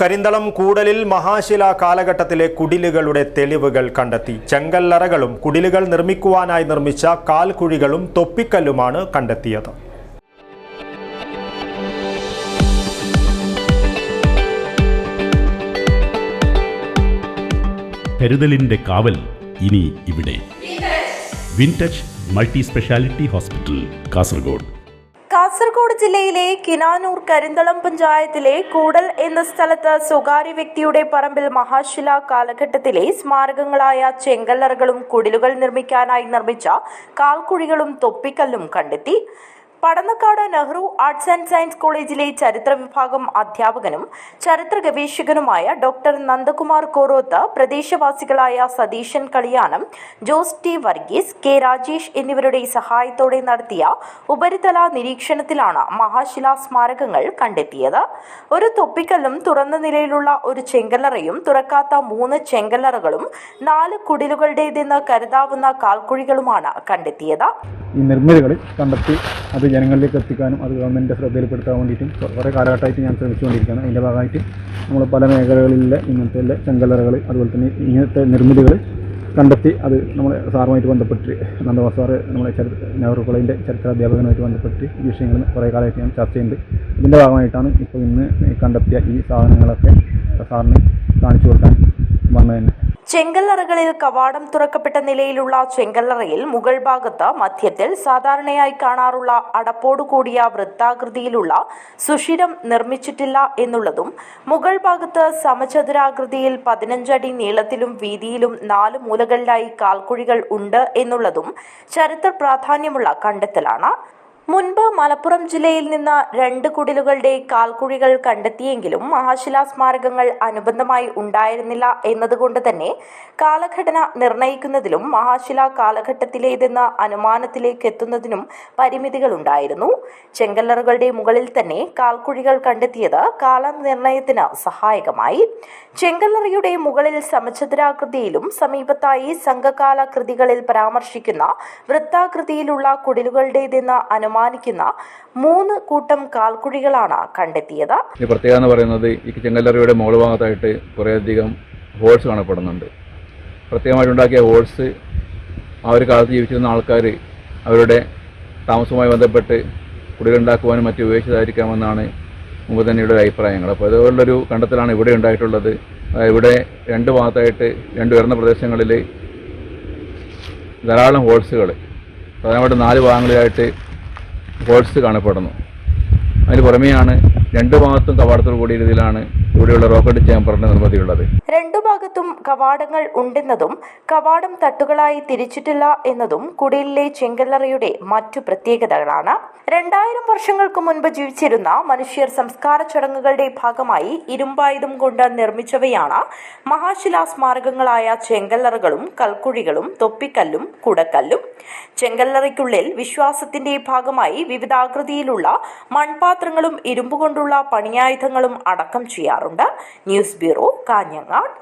കരിന്തളം കൂടലിൽ മഹാശില കാലഘട്ടത്തിലെ കുടിലുകളുടെ തെളിവുകൾ കണ്ടെത്തി. ചെങ്കല്ലറകളും കുടിലുകൾ നിർമ്മിക്കുവാനായി നിർമ്മിച്ച കാൽകുഴികളും തൊപ്പിക്കല്ലുമാണ് കണ്ടെത്തിയത്. കരുതലിന്റെ കാവൽ ഇനി ഇവിടെ. Wintouch multi speciality hospital Kasaragod. Kasaragod ജില്ലയിലെ കിനാനൂർ കരിന്തളം പഞ്ചായത്തിലെ കൂടൽ എന്ന സ്ഥലത്ത് സ്വകാര്യ വ്യക്തിയുടെ പറമ്പിൽ മഹാശില കാലഘട്ടത്തിലെ സ്മാരകങ്ങളായ ചെങ്കല്ലറകളും കുടിലുകൾ നിർമ്മിക്കാനായി നിർമ്മിച്ച കാൽക്കുഴികളും തൊപ്പിക്കല്ലും കണ്ടെത്തി. Padannakkad Nehru arts and science കോളേജിലെ ചരിത്ര വിഭാഗം അധ്യാപകനും ചരിത്ര ഗവേഷകനുമായ ഡോക്ടർ നന്ദകുമാർ കോറോത്ത് പ്രദേശവാസികളായ സതീശൻ കളിയാനം ജോസ് ടി വർഗീസ് കെ രാജേഷ് എന്നിവരുടെ സഹായത്തോടെ നടത്തിയ ഉപരിതല നിരീക്ഷണത്തിലാണ് മഹാശിലാ സ്മാരകങ്ങൾ കണ്ടെത്തിയത്. ഒരു തൊപ്പിക്കല്ലും തുറന്ന നിലയിലുള്ള ഒരു ചെങ്കല്ലറയും തുറക്കാത്ത മൂന്ന് ചെങ്കല്ലറകളും നാല് കുടിലുകളുടേതെന്ന് കരുതാവുന്ന കാൽക്കുഴികളുമാണ് കണ്ടെത്തിയത്. ഈ നിർമ്മിതികൾ കണ്ടെത്തി അത് ജനങ്ങളിലേക്ക് എത്തിക്കാനും അത് ഗവൺമെന്റിന്റെ ശ്രദ്ധയിൽപ്പെടുത്താൻ വേണ്ടിയിട്ടും കുറേ കാലഘട്ടമായിട്ട് ഞാൻ ശ്രമിച്ചുകൊണ്ടിരിക്കുകയാണ്. അതിന്റെ ഭാഗമായിട്ട് നമ്മൾ പല മേഖലകളിലെ ഇങ്ങനത്തെ ഉള്ള ചെങ്കല്ലറകൾ അതുപോലെ തന്നെ ഇങ്ങനത്തെ നിർമ്മിതികൾ കണ്ടെത്തി അത് നമ്മൾ സാറുമായിട്ട് ബന്ധപ്പെട്ട് നന്ദവാ സാറ് നമ്മുടെ ചരിത്ര നെഹ്റു കോളേജിന്റെ ചരിത്ര അധ്യാപകനുമായിട്ട് ബന്ധപ്പെട്ട് ഈ വിഷയങ്ങൾ കുറേ കാലമായിട്ട് ഞാൻ ചർച്ച ചെയ്യുന്നുണ്ട്. ഇതിന്റെ ഭാഗമായിട്ടാണ് ഇപ്പോൾ ഇന്ന് കണ്ടെത്തിയ ഈ സാധനങ്ങളൊക്കെ സാറിന് കാണിച്ചു കൊടുക്കാൻ വന്നത് തന്നെ. ചെങ്കല്ലറകളിൽ കവാടം തുറക്കപ്പെട്ട നിലയിലുള്ള ചെങ്കല്ലറയിൽ മുകൾ ഭാഗത്ത് മധ്യത്തിൽ സാധാരണയായി കാണാറുള്ള അടപ്പോടുകൂടിയ വൃത്താകൃതിയിലുള്ള സുഷിരം നിർമ്മിച്ചിട്ടില്ല എന്നുള്ളതും മുകൾ ഭാഗത്ത് സമചതുരാകൃതിയിൽ പതിനഞ്ചടി നീളത്തിലും വീതിയിലും നാല് മൂലകളിലായി കാൽക്കുഴികൾ ഉണ്ട് എന്നുള്ളതും ചരിത്ര പ്രാധാന്യമുള്ള കണ്ടെത്തലാണ്. മുൻപ് മലപ്പുറം ജില്ലയിൽ നിന്ന് രണ്ട് കുടിലുകളുടെ കാൽക്കുഴികൾ കണ്ടെത്തിയെങ്കിലും മഹാശിലാ സ്മാരകങ്ങൾ അനുബന്ധമായി ഉണ്ടായിരുന്നില്ല എന്നതുകൊണ്ട് തന്നെ കാലഘടന നിർണയിക്കുന്നതിലും മഹാശില കാലഘട്ടത്തിലേതെന്ന അനുമാനത്തിലേക്ക് എത്തുന്നതിനും പരിമിതികളുണ്ടായിരുന്നു. ചെങ്കല്ലറുകളുടെ മുകളിൽ തന്നെ കാൽക്കുഴികൾ കണ്ടെത്തിയത് കാലനിർണയത്തിന് സഹായകമായി. ചെങ്കല്ലറയുടെ മുകളിൽ സമചതുരാകൃതിയിലും സമീപത്തായി സംഘകാല കൃതികളിൽ പരാമർശിക്കുന്ന വൃത്താകൃതിയിലുള്ള കുടിലുകളുടേതെന്ന കുടിലുകളുടേതെന്ന് അനുമാനിക്കുന്ന മൂന്ന് കൂട്ടം കാൽക്കുഴികളാണ് കണ്ടെത്തിയത്. പ്രത്യേകത എന്ന് പറയുന്നത് ഈ ചെങ്കല്ലറിയുടെ മുകൾ ഭാഗത്തായിട്ട് കുറേയധികം ഹോൾസ് കാണപ്പെടുന്നുണ്ട്. പ്രത്യേകമായിട്ട് ഉണ്ടാക്കിയ ഹോൾസ് ആ ഒരു കാലത്ത് ജീവിച്ചിരുന്ന ആൾക്കാർ അവരുടെ താമസവുമായി ബന്ധപ്പെട്ട് കുടികളുണ്ടാക്കുവാനും മറ്റും ഉപയോഗിച്ചതായിരിക്കാമെന്നാണ് മുമ്പ് തന്നെയുടെ ഒരു അഭിപ്രായങ്ങൾ. അപ്പോൾ അതുപോലുള്ളൊരു കണ്ടെത്തലാണ് ഇവിടെ ഉണ്ടായിട്ടുള്ളത്. ഇവിടെ രണ്ട് ഭാഗത്തായിട്ട് രണ്ട് ഉയർന്ന പ്രദേശങ്ങളിൽ ധാരാളം ഹോൾസുകൾ പ്രധാനമായിട്ട് നാല് ഭാഗങ്ങളിലായിട്ട് ഹോൾസ് കാണപ്പെടുന്നു. അതിന് പുറമെയാണ് രണ്ട് ഭാഗത്തും കവാടത്തോട് കൂടിയ രീതിയിലാണ് ഇവിടെയുള്ള റോക്കറ്റ് ചേമ്പറിന്റെ നിർമ്മിതിയുള്ളത്. രണ്ടു ഭാഗത്തും കവാടങ്ങൾ ഉണ്ടെന്നതും കവാടം തട്ടുകളായി തിരിച്ചിട്ടില്ല എന്നതും കുടിലിലെ ചെങ്കല്ലറയുടെ മറ്റു പ്രത്യേകതകളാണ്. രണ്ടായിരം വർഷങ്ങൾക്ക് മുൻപ് ജീവിച്ചിരുന്ന മനുഷ്യർ സംസ്കാര ചടങ്ങുകളുടെ ഭാഗമായി ഇരുമ്പായുധം കൊണ്ട് നിർമ്മിച്ചവയാണ് മഹാശിലാ സ്മാരകങ്ങളായ ചെങ്കല്ലറകളും കൽക്കുഴികളും തൊപ്പിക്കല്ലും കുടക്കല്ലും. ചെങ്കല്ലറയ്ക്കുള്ളിൽ വിശ്വാസത്തിന്റെ ഭാഗമായി വിവിധാകൃതിയിലുള്ള മൺപാത്രങ്ങളും ഇരുമ്പുകൊണ്ടുള്ള പണിയായുധങ്ങളും അടക്കം ചെയ്യാറുണ്ട് ന്യൂസ് ബ്യൂറോ കാഞ്ഞങ്ങാട്.